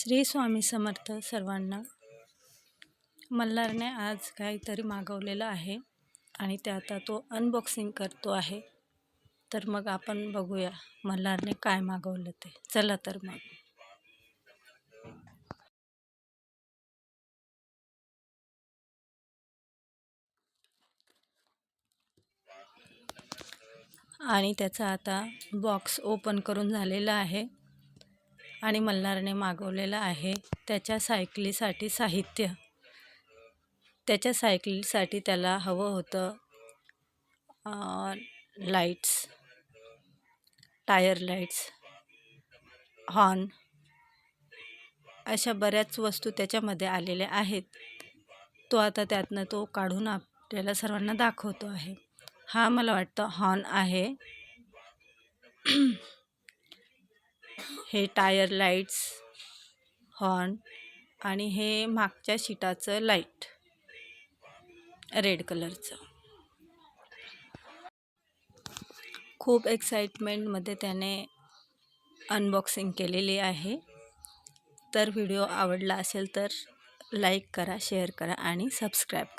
श्री स्वामी समर्थ सर्वांना मल्हारने आज काहीतरी मागवलेलं आहे आणि ते आता तो अनबॉक्सिंग करतो आहे. तर मग आपण बघूया मल्हारने काय मागवलं ते. चला तर मग. आणि त्याचा आता बॉक्स ओपन करून झालेला आहे. आणि मल्हारने मागवलेलं आहे त्याच्या सायकलीसाठी साहित्य. त्याच्या सायकलीसाठी त्याला हवं होतं लाईट्स टायर लाईट्स हॉर्न अशा बऱ्याच वस्तू त्याच्यामध्ये आलेल्या आहेत. तो आता त्यातनं तो काढून आपल्याला सर्वांना दाखवतो आहे. हा मला वाटतं हॉर्न आहे. हे टायर लाईट्स हॉर्न आणि हे मागच्या शीटाचं लाइट. रेड कलरचं. खूप एक्साइटमेंटमध्ये त्याने अनबॉक्सिंग केलेली आहे. तर व्हिडिओ आवडला असेल तर लाईक करा शेअर करा आणि सबस्क्राईब करा.